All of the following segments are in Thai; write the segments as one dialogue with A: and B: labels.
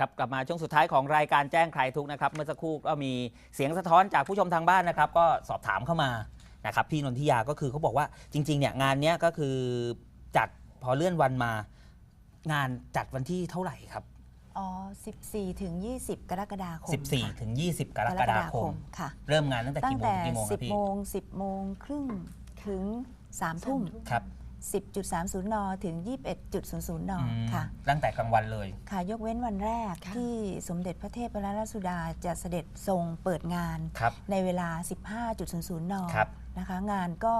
A: ครับกลับมาช่วงสุดท้ายของรายการแจ้งใครทุกข์นะครับ เมื่อสักครู่ก็มีเสียงสะท้อนจากผู้ชมทางบ้านนะครับ ก็สอบถามเข้ามานะครับพี่นนทิยาก็คือเขาบอกว่าจริงๆเนี่ยงานเนี้ยก็คือจัดพอเลื่อนวันมา งานจัดวันที่เท่าไหร่ครับ
B: อ๋อ14 ถึง 20 กรกฎาคม
A: 14ถึง20 กรกฎาคม
B: ค่ะ
A: เริ่มงานตั้งแต่
B: ตั้
A: กี่
B: ง
A: โมง
B: แต่
A: ถึงกี่โมงครับ
B: 10
A: พี่
B: โมง 10 โมงครึ่งถึง3ทุ่ม
A: ครับ
B: 10.30 น ถึง 21.00น
A: อืม
B: ค่ะ
A: ตั้งแต่กลางวันเลย
B: ค่ะ ยกเว้นวันแรก
C: ค่ะ
B: ที่สมเด็จพระเทพรัตนราชสุดาจะเสด็จทรงเปิดงาน
A: ครับ
B: ในเวลา 15.00 น
A: ครับ
B: นะคะ งานก็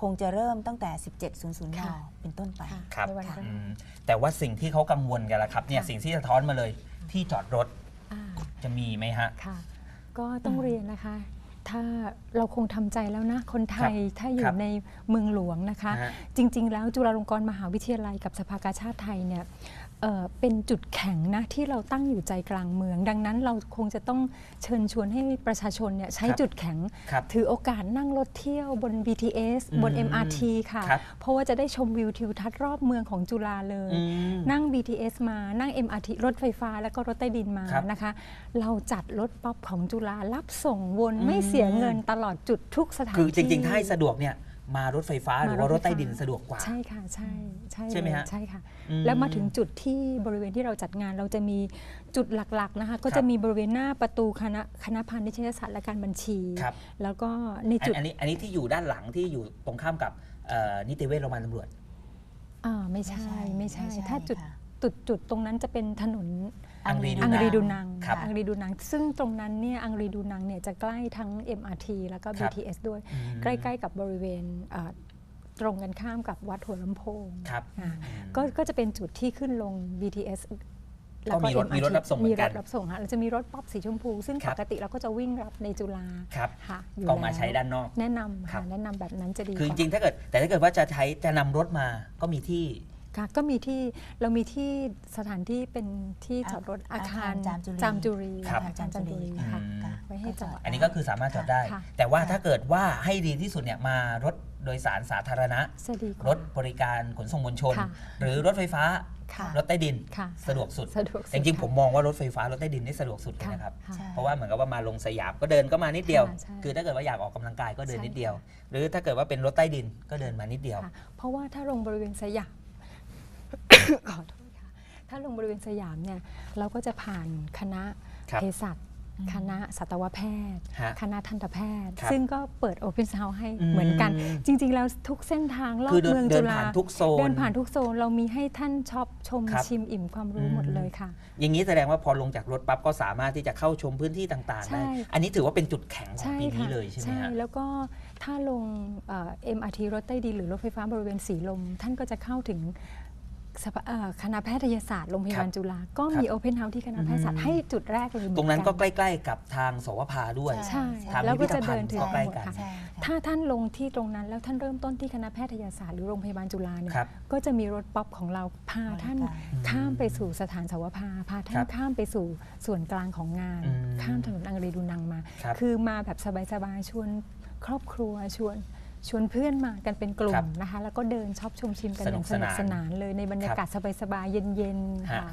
B: คงจะเริ่มตั้งแต่ 17.00 น
C: ค่ะ
B: เป็นต้นไป
C: ค่ะ
A: ครับ
C: ในวันแรก
A: อืมแต่ว่าสิ่งที่เขากังวลกันละครับเนี่ย
C: ค่ะ
A: สิ่งที่สะท้อนมาเลยที่จอดรถ
C: อ่า
A: จะมีไหมฮะ
C: ค่ะ ก็ต้องเรียนนะคะ ถ้าเราคงทำใจแล้วนะ คนไทยถ้าอ
A: ค
C: ยู่
A: รับ
C: ในเมืองหลวงนะคะ
A: นะฮะ
C: จริง ๆ แล้วจุฬาลงกรณ์มหาวิทยาลัยกับสภากาชาติไทยเนี่ย เอ่อเป็นจุดแข็งนะที่เราตั้งอยู่ใจกลางเมือง ดังนั้นเราคงจะต้องเชิญชวนให้ประชาชนเนี่ยใช้
A: ครับ
C: จุดแข็ง
A: ครับ
C: ถือโอกาสนั่งรถเที่ยวบน BTS บน
A: อืม
C: MRT ค่ะ
A: ครับ
C: เพราะว่าจะได้ชมวิวทิวทัศน์รอบเมืองของจุฬาเลย
A: อืม
C: นั่ง BTS มานั่ง MRT รถไฟฟ้าแล้วก็รถใต้ดินมา
A: ครับ
C: นะคะ เราจัดรถป๊อปของจุฬารับส่งวน
A: อืม
C: ไม่เสียเงินตลอดจุดทุกสถาน
A: คือจ
C: ที่
A: ริงๆถ้าให้สะดวกเนี่ย มารถไฟฟ้าหรือว่ารถใต้ดินสะดวกกว่า
C: ใช่ค่ะ ใช่ใช่
A: ใช่ไหม
C: เลย
A: ฮะ
C: ใช่ค่ะ
A: อืม
C: แล้วมาถึงจุดที่บริเวณที่เราจัดงานเราจะมีจุดหลักๆนะคะ ก็
A: ครั
C: จะ
A: บ
C: มีบริเวณหน้าประตูคณะคณะพาณิชยศาสตร์และการบัญชี
A: ครับ
C: แล้วก็ใน
A: อัน
C: จุด
A: อันนี้อันนี้ที่อยู่ด้านหลังที่อยู่ตรงข้ามกับเอ่อนิติเวชโรงพยาบาลตำรวจ
C: อ่าไม่ใช่
B: ไม่
C: ไม่
B: ใช่
C: ใช่
B: ไม่ใช่
C: ถ้าจุด
B: ค่ะ
C: จุดจุดตรงนั้นจะเป็นถนน
A: อังรี
C: อังรีดูนัง
A: ครับ
C: อังรีดูนัง ซึ่งตรงนั้นเนี่ยอังรีดูนังเนี่ยจะใกล้ทั้ง MRT แล้วก็
A: ครับ
C: BTS ด้วย
A: อืม
C: ใกล้ๆกับบริเวณเอ่อตรงกันข้ามกับวัดหัวลำโพง
A: ครับ
C: อ่า
A: อืม
C: ก็ก็จะเป็นจุดที่ขึ้นลง BTS
A: ก็มีรถมีรถรับส่งเหมื
C: มี
A: อน
C: ร
A: กัน
C: ถรับส่งค่ะเราจะมีรถป๊อปสีชมพู ซึ่ง
A: ครั
C: ป
A: บ
C: กติเราก็จะวิ่งรับในจุฬา
A: ครับ
C: ค่ะอยู่
A: ก็มา
C: แล้ว
A: ใช้ด้านนอก
C: แนะนำ
A: ครั
C: ค่ะ
A: บ
C: แนะนำแบบนั้นจะดี
A: คือจ
C: กว่า
A: ริงๆถ้าเกิดแต่ถ้าเกิดว่าจะใช้จะนำรถมาก็มีที่
C: ค่ะก็มีที่เรามีที่สถานที่เป็นที่จอดรถอา
B: อา
C: คา
B: คารรจามจุรี
C: จามจุรี
A: ครับ
C: อาคารจามจุรีค่ะ
A: อืม
B: ค่ะ
C: ไว้ให้จอด
A: อันนี้ก็คือสามารถจอดได้
C: ค่ะ
A: แต่ว่าถ้าเกิดว่าให้ดีที่สุดเนี่ยมารถโดยสารสาธารณะ
C: จะดีกว่า ร
A: ถบริการขนส่งมวลชน
C: ค่ะ
A: หรือรถไฟฟ้า
B: ค่ะ
A: รถใต้ดิน
C: ค่ะ
A: สะดวกสุด
C: สะดวกสุด
A: แต่จริงๆ
C: ค่ะ
A: ผมมองว่ารถไฟฟ้ารถใต้ดินนี่สะดวกสุดเลย
C: ค่ะ
A: นะครับ
C: ค่ะ
B: ใช่
A: เพราะว่าเหมือนกับว่ามาลงสยามก็เดินก็มานิดเดียว
C: ค่ะใช่
A: คือถ้าเกิดว่าอยากออกกำลังกายก็เดิน
C: ใช่
A: นิดเดียว
C: ค่ะ
A: หรือถ้าเกิดว่าเป็นรถใต้ดินก็เดินมานิดเดียว
C: ค่ะเพราะว่าถ้าลงบริเวณสยาม ขอโทษค่ะถ้าลงบริเวณสยามเนี่ยเราก็จะผ่านคณะ
A: ครับ
C: เภสัชคณะสัตวแพทย์
A: ฮะ
C: คณะทันตแพทย์
A: ครับ
C: ซึ่งก็เปิดโอเพนเฮาส์ให้
A: อืม
C: เหมือนกันจริง ๆ แล้วทุกเส้นทางรอ
A: คื
C: บ
A: อเดิน
C: เมือง
A: เดิ
C: จุ
A: น
C: ฬา
A: ผ่านทุกโซน
C: เดินผ่านทุกโซนเรามีให้ท่านช็อปชม
A: ครับ
C: ชิมอิ่มความรู้
A: อืม
C: หมดเลยค่ะ
A: อย่างนี้แสดงว่าพอลงจากรถปั๊บก็สามารถที่จะเข้าชมพื้นที่ต่างๆ
C: ใช่
A: ได้อันนี้ถือว่าเป็นจุดแข็งของ
C: ใช่
A: ปีนี้
C: ค่ะ
A: เลยใช่ไหมฮะ
C: แล้วก็ถ้าลงเอ่อ MRT รถใต้ดินหรือรถไฟฟ้าบริเวณสีลม ท่านก็จะเข้าถึงสภาเอ่อ คณะแพทยศาสตร์โรงพยาบาลจุฬาก็มีโอเพนเฮาส์ที่คณะแพทยศาสต
A: อื
C: ร์
A: ม
C: ให้จุดแรกเลยเหมือ
A: ตรงนั้นก็
C: กั
A: ใกล้ ๆ กับทางสวภาด้วย
C: ใช่
A: ทาง
C: แล้วก็จะ
A: พิพิธภั
C: เดิ
A: ณฑ์
C: นถึง
A: ก็ใกล้
C: หมด
A: กัน
C: ค่ะ
B: ใช่ค่ะ
C: ถ้าท่านลงที่ตรงนั้นแล้วท่านเริ่มต้นที่คณะแพทยศาสตร์หรือโรงพยาบาลจุฬาเนี่ย
A: ครับ
C: ก็จะมีรถป๊อปของเราพาท่าน
B: บริการ
C: ข้ามไปสู่สถานสาวภาพาท่า
A: ครั
C: น
A: บ
C: ข้ามไปสู่ส่วนกลางของงาน
A: อืม
C: ข้ามถนนอังรีดูนังมา
A: ครับ
C: คือมาแบบสบายๆชวนครอบครัวชวน ชวนเพื่อนมากันเป็นกลุ่
A: ครั
C: ม
A: บ
C: นะคะ แล้วก็เดินช็อปชมชิมกัน
A: ส
C: อ
A: นุ
C: ย่ากงสนุก
A: ส
C: ส
A: นาน
C: นานเลยในบรรยากาศสบายๆเย็นๆ
A: ฮะ
C: ค่ะ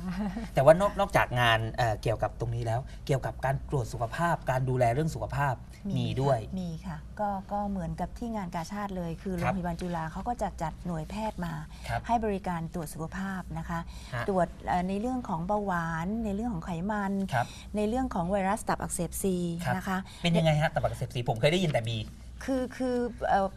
A: แต่ว่านอกนอกจากงานเอ่อเกี่ยวกับตรงนี้แล้ว เกี่ยวกับการตรวจสุขภาพ การดูแลเรื่องสุขภาพมีด้วย
B: ค่ะมีค่ะ ก็ก็เหมือนกับที่งานกาชาติเลย คือ
A: ค
B: โร
A: รั
B: ง
A: บ
B: พยาบาลจุฬาเขาก็จะจัดหน่วยแพทย์มา
A: ครับ
B: ให้บริการตรวจสุขภาพนะคะ
A: ฮะ
B: ตรวจเอ่อในเรื่องของเบาหวานในเรื่องของไขมัน
A: ครับ
B: ในเรื่องของไวรัสตับอักเสบซี
A: ครับ
B: นะคะ
A: เป็นยังไงฮะตับอักเสบสีผมเคยได้ยินแต่บี
B: คือคือเอ่อ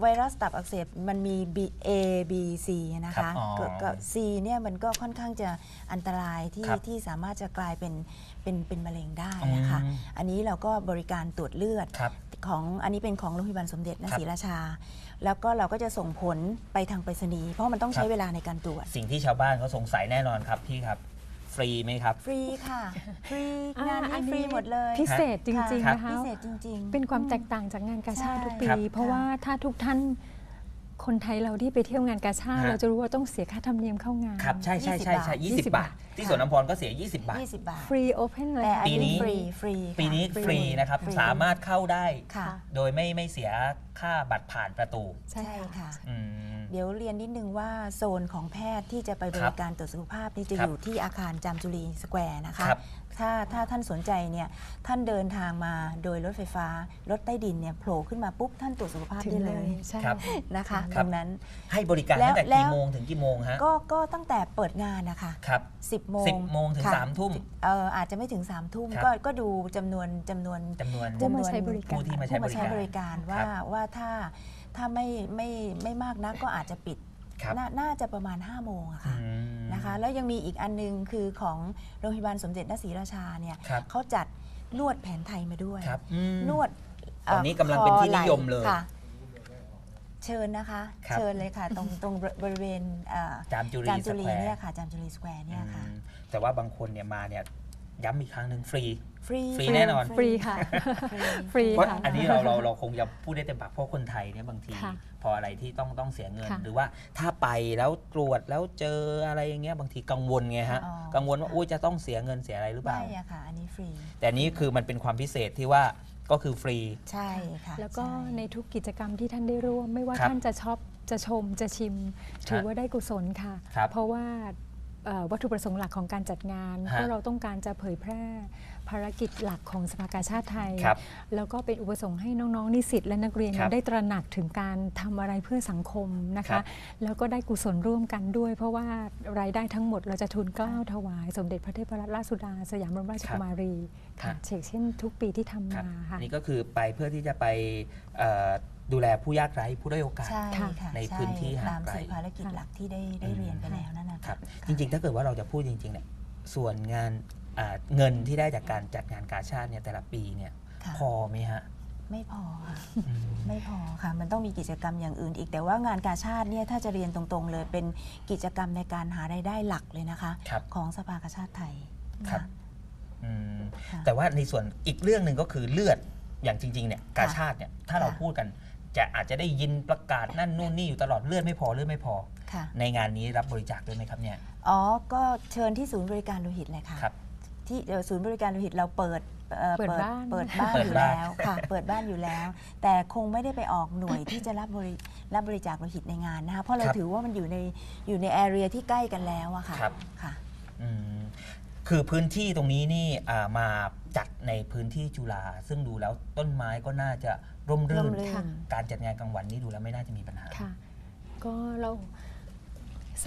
B: ไวรัสตับอักเสบมันมี B A B C นะ
A: ครั
B: คะ
A: บอ๋อ
B: ก็ก็ C เนี่ยมันก็ค่อนข้างจะอันตรายที่
A: ครับ
B: ที่สามารถจะกลายเป็นเป็นเป็นมะเร็งได้นะคะ
A: อืม
B: อันนี้เราก็บริการตรวจเลือด
A: ครับ
B: ของอันนี้เป็นของโรงพยาบาลสมเด็จนะครับ ศรีราชา แล้วก็เราก็จะส่งผลไปทางไปรษณีย์เพราะมันต้อง
A: ค
B: ใช้
A: รับ
B: เวลาในการตรวจ
A: สิ่งที่ชาวบ้านเขาสงสัยแน่นอนครับพี่ครับ ฟรีไหมครับ
B: ฟรีค่ะ ฟรี
C: อ่างา
B: น
C: อั
B: นี้
C: นนี้
B: ฟรีหมดเลย
C: พิเศษจริง
A: ครั
C: ๆ
A: บ
C: นะคะ
B: พิเศษจริง ๆ
C: เป็นความ
B: อื
C: แตกต่างจากงานกาชาติทุกปี
B: ใช่
C: เพราะว่าถ้าทุกท่าน คนไทยเราที่ไปเที่ยวงานกาชาติ
A: ฮะ
C: เราจะรู้ว่าต้องเสียค่าธรรมเนียมเข้างาน
A: ครับ ใช่ใช่ใช่ใช่
C: 20
A: 20บาท ที่สวนน้ำพรก็เสีย 20 บาท
B: 20 บาท
C: ฟรีโอเพนเลย
B: แต่อัน
A: ปีนี้
B: นี้ฟรี ฟรีค่ะ
A: ปีนี้
C: ฟรี
A: ฟรีนะครับ
B: ฟรี
A: สามารถเข้าได้
B: ค่ะ
A: โดยไม่ไม่เสียค่าบัตรผ่านประตู
B: ใช่ค่ะ
A: อืม
B: เดี๋ยวเรียนนิดนึงว่าโซนของแพทย์ที่จะไปบ
A: ครั
B: ริ
A: บ
B: การตรวจสุขภาพนี่จะ
A: ครั
B: อบยู่ที่อาคารจามจุรีสแควร์นะคะ
A: ครับ
B: ถ้าถ้าท่านสนใจเนี่ยท่านเดินทางมาโดยรถไฟฟ้า รถใต้ดินเนี่ยโผล่ขึ้นมาปุ๊บ ท่านตรวจสุขภาพ
C: ถึง
B: ได้
C: เล
B: เลยย
C: ใช่
A: ครับ
B: นะคะ
A: ครั
B: ต
A: บ
B: รงนั้น
A: ให้บริการ
B: แล้ว
A: ตั้งแต่
B: แล้
A: กี่
B: ว
A: โมงถึงกี่โมงฮะ
B: ก็ก็ตั้งแต่เปิดงานนะคะ
A: ครับ
B: 10โมง
A: สิบโมงถึง
B: ค่ะ
A: สามทุ่ม
B: เอออาจจะไม่ถึง3ามทุ่ม
A: ครับ
B: ก็ก็ดูจำนวนจำนวน
A: จำนวน
C: ผู้มาใช้บริการ
A: ผู้ที่มาใช้
B: ผู้มาใช้
A: บบริ
B: ริ
A: กา
B: การร
A: ครั
B: ว่า
A: บ
B: ว่าถ้าถ้าไม่ไม่ไม่มากนักก็อาจจะปิด
A: ครับ
B: นาน่าจะประมาณ 5 โมงอะ
A: อื
B: ค่ะ
A: ม
B: นะคะ แล้วยังมีอีกอันนึงคือของโรงพยาบาลสมเด็จนศรีราชาเนี่ย
A: ครับ
B: เขาจัดนวดแผนไทยมาด้วย
A: ครับอืม
B: นวด
A: ตอนนี้กำลังเป็นที่นิยมเลย
B: ค่ะ เชิญนะคะ
A: ครับ
B: เชิญเลยค่ะ ตรงตรงบริเวณเอ่อ
A: จามจุรี
B: จามจุรี
A: สแควร์
B: เนี่ยค่ะจามจุรีสแควร์เนี่ยค่ะ
A: อืมแต่ว่าบางคนเนี่ยมาเนี่ยย้ำอีกครั้งหนึ่งฟรี
B: ฟรี
A: ฟรีแน่นอน
C: ฟรีค่ะ
B: ฟรี
C: ฟรี
A: เพราะ
C: ค่ะ
A: อันนี้เราเราเราคงจะพูดได้เต็มปากเพราะคนไทยเนี่ยบางที
C: ค่ะ
A: พออะไรที่ต้องต้องเสียเงิน
C: ค่ะ
A: หรือว่าถ้าไปแล้วตรวจแล้วเจออะไรอย่างเงี้ยบางทีกังวลไงฮะ
B: อ๋อ
A: กังวลว่าอุ้ยจะต้องเสียเงินเสียอะไรหรือเปล่า
B: ไม่อะค่ะ อันนี้ฟรี
A: แต่นี่คือมันเป็นความพิเศษที่ว่าก็คือฟรี
B: ใช่ค่ะ
C: แล้วก็
B: ช่
C: ในทุกกิจกรรมที่ท่านได้ร่วม ไม่ว่า
A: ครับ
C: ท่านจะชอบจะชมจะชิม ถือว่าได้กุศลค่ะ
A: ครับ
C: เพราะว่าเอ่อวัตถุประสงค์หลักของการจัดงาน
A: ฮะ
C: เพราะเราต้องการจะเผยแพร่ ภารกิจหลักของสภากาชาติไทย
A: ครับ
C: แล้วก็เป็นอุปสงค์ให้น้องๆนิสิตและนักเรียน
A: ครับ
C: ได้ตระหนักถึงการทำอะไรเพื่อสังคมนะ
A: ครั
C: คะ
A: บ
C: แล้วก็ได้กุศลร่วมกันด้วย เพราะว่ารายได้ทั้งหมดเราจะทุนเกล้าถวาย สมเด็จพระเทพรัตนราชสุดา สยามบรมราชกุมารีค่ะ
A: ครับ
C: เช่นเช่น ทุกปีที่ทำ
A: ครับ
C: มาค่ะ
A: นี่ก็คือไปเพื่อที่จะไปเอ่อดูแลผู้ยากไร้ผู้ด้อยโอกาส
B: ใช่
C: ค่ะ
B: ค่ะ
A: ใน
B: ช่
A: พื้นที่ห่าง
B: ตาม
A: ไกล
B: สี่ภารกิจหลักที่ได้ได้เรียนไปแล้วนั่นนะะ
A: ครับ
B: ค่ะ
A: จริงๆ ถ้าเกิดว่าเราจะพูดจริงๆเนี่ยส่วนงานอ่า เงินที่ได้จากการจัดงานกาชาติเนี่ยแต่ละปีเนี่ย
B: ค่ะ
A: พอไหมฮะ
B: ไม่พอค่ะ
A: อืม
B: ไม่พอค่ะ มันต้องมีกิจกรรมอย่างอื่นอีก แต่ว่างานกาชาติเนี่ยถ้าจะเรียนตรงๆ เลยเป็นกิจกรรมในการหารายได้หลักเลยนะคะ
A: ครับ
B: ของสภากาชาติไทย
A: ครับะอืม
B: ค่ะ
A: แต่ว่าในส่วนอีกเรื่องหนึ่งก็คือเลือดอย่างจริงๆเนี่ยกาชาติเนี่ยถ้าเรา
B: ค่ะ
A: พูดกันจะอาจจะได้ยินประกาศนั่นนู่นนี่อยู่ตลอดเลือดไม่พอเลือดไม่พอ
B: ค่ะ
A: ในงานนี้รับบริจาคด้วยไหมครับเนี่ย
B: อ๋อก็เชิญที่ศูนย์บริการโลหิตเลยค่ะ
A: ครับ
B: ที่เอ่อศูนย์บริการโลหิตเราเปิดอ่อ
C: เปิดบ้าน
B: เปิดบ้าน
A: เปิ
B: อ
A: ด
B: ยู่
A: บ้าน
B: แล้วค่ะเปิดบ้านอยู่แล้ว แต่คงไม่ได้ไปออกหน่วยที่จะรับบริรับบริจาคโลหิตในงานนะคะเพราะเราถือว่ามันอยู่ในอยู่ในแอเรียที่ใกล้กันแล้วอะค่ะ
A: ครับ
B: ค่ะ
A: อืมคือพื้นที่ตรงนี้นี่อ่ามาจัดในพื้นที่จุฬาซึ่งดูแล้วต้นไม้ก็น่าจะร่ม
B: ร่
A: รื่
B: ม
A: น
B: รื่น
C: ค่ะ
A: การจัดงานกลางวันนี่ดูแล้วไม่น่าจะมีปัญหา
C: ค่ะ ก็เรา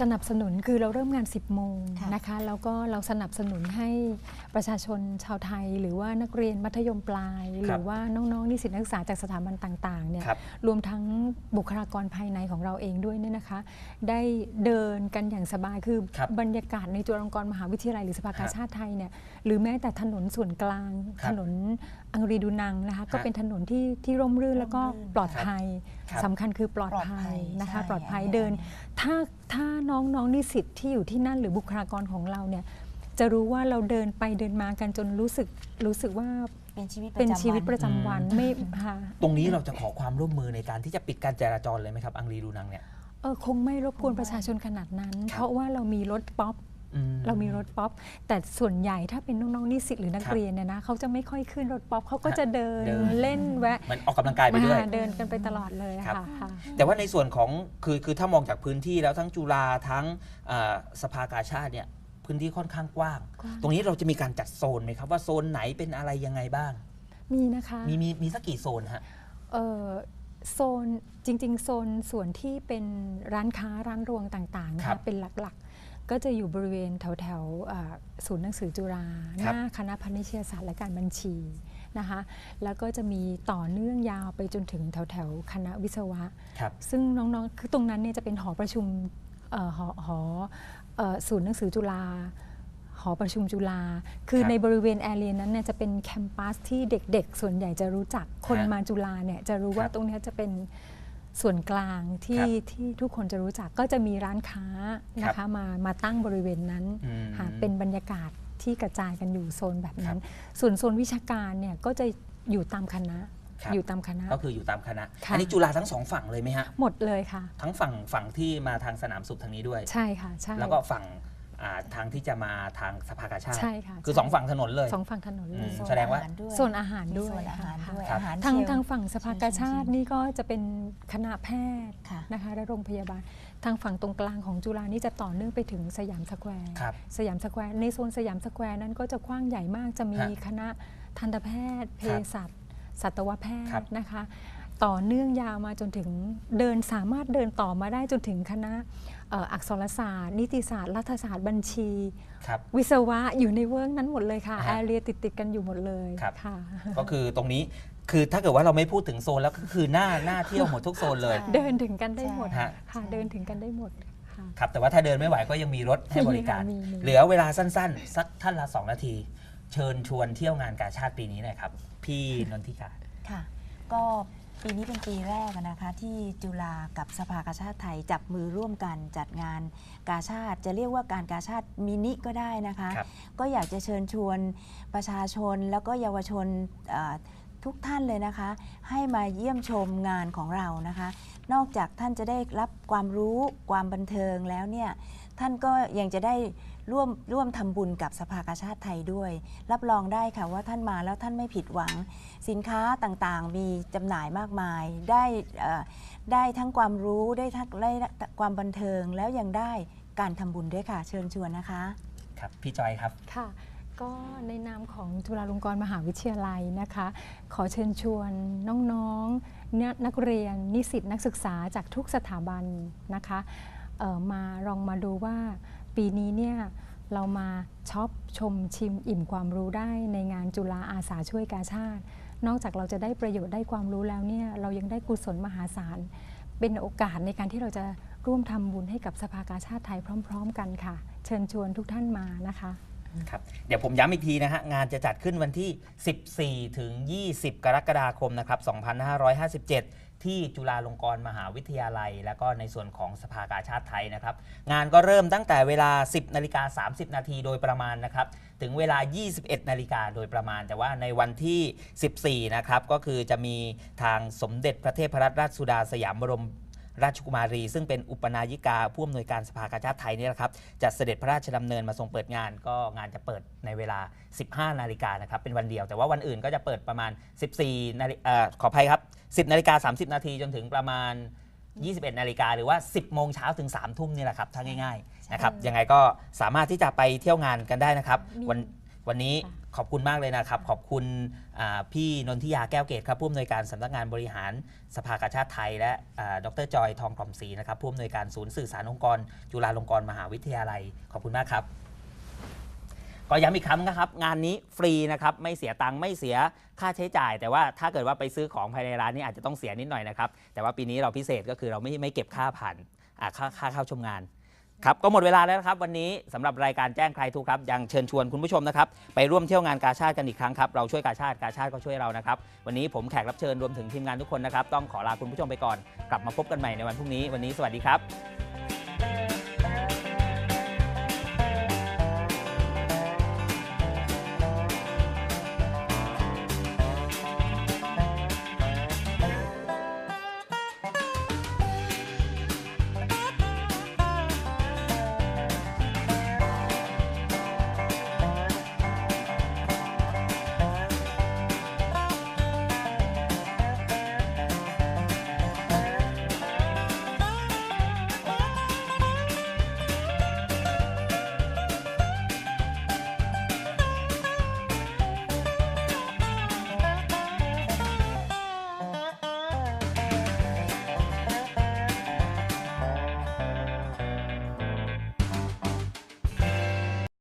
C: สนับสนุนคือเราเริ่มงาน 10 โมง
B: ค่ะ
C: นะคะแล้วก็เราสนับสนุนให้ประชาชนชาวไทย หรือว่านักเรียนมัธยมปลาย หรือว่าน้องๆนิสิตนักศึกษาจากสถาบันต่างๆเนี่ย
A: ครับ
C: รวมทั้งบุคลากรภายในของเราเองด้วยเนี่ยนะคะ ได้เดินกันอย่างสบายคือ
A: ครับ
C: บรรยากาศในจุฬาลงกรณ์มหาวิทยาลัยหรือสภากา
A: ฮะ
C: ชาติไทยเนี่ยหรือแม้แต่ถนนส่วนกลาง
A: ครับ
C: ถนนอังรีดูนังนะคะก็
A: ฮะ
C: เป็นถนนที่ที่ร่มรื่นแล้วก็
B: ร่มรื่น
C: ปลอดภัย
A: ครับ
C: สำคัญคือปลอด
B: ปลอด
C: ภั
B: ภั
C: ย
B: ย
C: นะคะ
B: ใช่
C: ปลอดภัย
B: อันนี้
C: เดิน
B: อันนี้
C: ถ้าถ้าน้องน้องนิสิตที่อยู่ที่นั่นหรือบุคลากรของเราเนี่ยจะรู้ว่าเราเดินไปเดินมากันจนรู้สึกรู้สึกว่า
B: เป็นชีวิตประ
C: เป็น
B: จำ
C: ชีวิตประ
B: น
C: จำวัน
A: อืม
C: ไม่ค่ะ
A: ตรงนี้เราจะขอความร่วมมือในการที่จะปิดการจราจรเลยไหมครับ อังรีดูนังเนี่ย
C: เออคงไม่รบกวนประชาชนขนาดนั้น
A: ครับ
C: เพราะว่าเรามีรถป๊อป
A: อื
C: เรามีรถป๊อป แต่ส่วนใหญ่ถ้าเป็นน้องๆนิสิตหรือนัก
A: ครับ
C: เรียนเนี่ยนะเขาจะไม่ค่อยขึ้นรถป๊อปเขาก็จะเดิน
A: เดิน
C: เล่นแวะ
A: มันออกกำลังกายไปด้วย
C: มาเดินกันไปตลอดเลย
A: ครับ
C: ค่ะค่ะ
A: แต่ว่าในส่วนของคือคือถ้ามองจากพื้นที่แล้วทั้งจุฬาทั้งเอ่อสภากาชาติเนี่ยพื้นที่ค่อนข้างกว้าง
C: กว้าง
A: ตรงนี้เราจะมีการจัดโซนไหมครับว่าโซนไหนเป็นอะไรยังไงบ้าง
C: มีนะคะ
A: มีมีมีสักกี่โซนฮะ
C: เอ่อโซนจริง ๆ โซนส่วนที่เป็นร้านค้าร้านรวงต่างๆนะ
A: ครั
C: คะ
A: บ
C: เป็นหลักๆ ก็จะอยู่บริเวณแถวแถวๆอ่าศูนย์หนังสือจุฬาห
A: ครับ
C: น้าคณะพาณิชยศาสตร์และการบัญชีนะคะแล้วก็จะมีต่อเนื่องยาวไปจนถึงแถวแถวๆคณะวิศวะ
A: ครับ
C: ซึ่งน้องๆคือตรงนั้นเนี่ยจะเป็นหอประชุมเอ่อหอหอเอ่อศูนย์หนังสือจุฬาหอประชุมจุฬา คือ
A: ครับ
C: ในบริเวณแอเรียนั้นเนี่ยจะเป็นแคมปัสที่เด็กๆ ส่วนใหญ่จะรู้จัก คน
A: ฮะ
C: มาจุฬาเนี่ยจะรู้ว่า
A: ครับ
C: ตรงเนี้ยจะเป็น ส่วนกลางที่
A: ครับ
C: ที่ทุกคนจะรู้จักก็จะมีร้านค้านะ
A: ครั
C: คะ
A: บ
C: มามาตั้งบริเวณนั้น
A: อืม
C: ค่ะเป็นบรรยากาศที่กระจายกันอยู่โซนแบบนั้น
A: ครั
C: ส่วนโซนวิชาการเนี่ยก็จะอยู่ตามคณะ
A: ครับ
C: อยู่ตามคณะ
A: ก็คืออยู่ตามคณะ
C: ค่ะ
A: อันนี้จุฬาทั้งสองฝั่งเลยไหมฮะ
C: หมดเลยค่ะ
A: ทั้งฝั่งฝั่งที่มาทางสนามสุขทางนี้ด้วย
C: ใช่ค่ะ ใช่
A: แล้วก็ฝั่ง อ่าทางที่จะมาทางสภากาชาติ
C: ใช่ค่ะ
A: คือ
C: ใช่
A: สองฝั่งถนนเลย
C: สองฝั่งถนนเล
A: อื
C: ย
A: ม
B: โซน
A: แสดงว่า
B: อหรด้วย
C: โซนอาหาร
B: มี
C: ด้วย
B: โซนอาหาร
C: ค่ะ
B: ด้วย
A: ครับ
B: อาหาร
C: ทาง
B: เชลล์
C: ทางฝั่งสภากาชาติ
B: ชิมๆ
C: นี่ก็จะเป็นคณะแพทย์
B: ค่ะ
C: นะคะและโรงพยาบาล ทางฝั่งตรงกลางของจุฬานี่จะต่อเนื่องไปถึงสยามสแควร์
A: ครับ
C: สยามสแควร์ในโซนสยามสแควร์นั้นก็จะกว้างใหญ่มากจะมี
A: ฮะ
C: คณะทันตแพทย์ เภสัชสัตวแพ
A: ครับ
C: ทย์นะคะ ต่อเนื่องยาวมาจนถึงเดินสามารถเดินต่อมาได้จนถึงคณะเอ่ออักษรศาสตร์ นิติศาสตร์ รัฐศาสตร์บัญชี
A: ครับ
C: วิศวะอยู่ในเวิร์กนั้นหมดเลยค่ะ
A: อ่า
C: แอ
A: ฮะ
C: เรียติดติดๆกันอยู่หมดเลย
A: ครับ
C: ค่ะ
A: ก็คือตรงนี้คือถ้าเกิดว่าเราไม่พูดถึงโซนแล้วก็คือหน้าหน้าเที่ยวหมดทุกโซนเลย
B: ใช่
C: เดินถึงกันได้หมด
A: ฮะ
C: ค่ะเดินถึงกันได้หมดค่ะ
A: ครับแต่ว่าถ้าเดินไม่ไหวก็ยังมีรถให้บริการ
C: มีค่ะมีมี
A: เหลือเวลาสั้นๆ สักท่านละ 2 นาที เชิญชวนเที่ยวงานกาชาติปีนี้หน่อยครับ พี่นนทิกา
B: ค่ะ ก็ ปีนี้เป็นปีแรกอะนะคะที่จุฬากับสภากาชาติไทยจับมือร่วมกันจัดงานกาชาติจะเรียกว่าการกาชาติมินิก็ได้นะคะ
A: ครับ
B: ก็อยากจะเชิญชวนประชาชนแล้วก็เยาวชนเอ่อทุกท่านเลยนะคะ ให้มาเยี่ยมชมงานของเรานะคะ นอกจากท่านจะได้รับความรู้ความบันเทิงแล้วเนี่ย ท่านก็ยังจะได้ร่วมร่วมทำบุญกับสภากาชาติไทยด้วย รับรองได้ค่ะว่าท่านมาแล้วท่านไม่ผิดหวัง สินค้าต่างๆ มีจำหน่ายมากมาย ได้เอ่อได้ทั้งความรู้ได้ทั้งได้ความบันเทิงแล้วยังได้การทำบุญด้วยค่ะ เชิญชวนนะคะ
A: ครับ พี่จอยครับ
C: ค่ะก็ในนามของจุฬาลงกรณ์มหาวิทยาลัยนะคะ ขอเชิญชวนน้องๆเนี่ยนักเรียนนิสิตนักศึกษาจากทุกสถาบันนะคะเอ่อ มาลองมาดูว่าปีนี้เนี่ยเรามาช็อปชมชิมอิ่มความรู้ได้ในงานจุฬาอาสาช่วยกาชาติ นอกจากเราจะได้ประโยชน์ได้ความรู้แล้วเนี่ยเรายังได้กุศลมหาศาล เป็นโอกาสในการที่เราจะร่วมทำบุญให้กับสภากาชาติไทยพร้อม ๆ กันค่ะ เชิญชวนทุกท่านมานะคะ
A: ครับเดี๋ยวผมย้ำอีกทีนะฮะ งานจะจัดขึ้นวันที่ 14 ถึง 20 กรกฎาคมนะครับ 2557 ที่จุฬาลงกรณ์มหาวิทยาลัย แล้วก็ในส่วนของสภากาชาติไทยนะครับ งานก็เริ่มตั้งแต่เวลา 10 นาฬิกา 30 นาทีโดยประมาณนะครับ ถึงเวลา 21 นาฬิกาโดยประมาณ แต่ว่าในวันที่ 14 นะครับ ก็คือจะมีทางสมเด็จพระเทพรัตนราชสุดาสยามบรม ราชกุมารี ซึ่งเป็นอุปนายิกาผู้อำนวยการสภากาชาติไทยนี่แหละครับจะเสด็จพระราชดำเนินมาทรงเปิดงาน ก็งานจะเปิดในเวลา 15 นาฬิกานะครับเป็นวันเดียว แต่ว่าวันอื่นก็จะเปิดประมาณ 14นาฬิเอ่อขออภัยครับ 10 นาฬิกา 30 นาทีจนถึงประมาณ 21 นาฬิกาหรือว่า 10 โมงเช้าถึง 3 ทุ่มนี่แหละครับถ้าง่ายๆนะครับยังไงก็สามารถที่จะไปเที่ยวงานกันได้นะครับ
C: มี
A: วัน วันนี้
C: ค่ะ
A: ขอบคุณมากเลยนะครับ ขอบคุณอ่าพี่นนทิยาแก้วเกตครับผู้อำนวยการสำนักงานบริหารสภากาชาติไทย และอ่าดรจอยทองกล่อมศรีนะครับผู้อำนวยการศูนย์สื่อสารองค์กร จุฬาลงกรณ์มหาวิทยาลัย ขอบคุณมากครับก็ย้ำอีกครั้งนะครับ งานนี้ฟรีนะครับ ไม่เสียตังค์ไม่เสียค่าใช้จ่าย แต่ว่าถ้าเกิดว่าไปซื้อของภายในร้านนี่อาจจะต้องเสียนิดหน่อยนะครับ แต่ว่าปีนี้เราพิเศษก็คือเราไม่ไม่เก็บค่าผ่านอ่าค่าค่าเข้าชมงาน ครับก็หมดเวลาแล้วนะครับวันนี้สำหรับรายการแจ้งใครทุกครับยังเชิญชวนคุณผู้ชมนะครับไปร่วมเที่ยวงานกาชาติกันอีกครั้งครับเราช่วยกาชาติกาชาติก็ช่วยเรานะครับวันนี้ผมแขกรับเชิญรวมถึงทีมงานทุกคนนะครับต้องขอลาคุณผู้ชมไปก่อนกลับมาพบกันใหม่ในวันพรุ่งนี้วันนี้สวัสดีครับ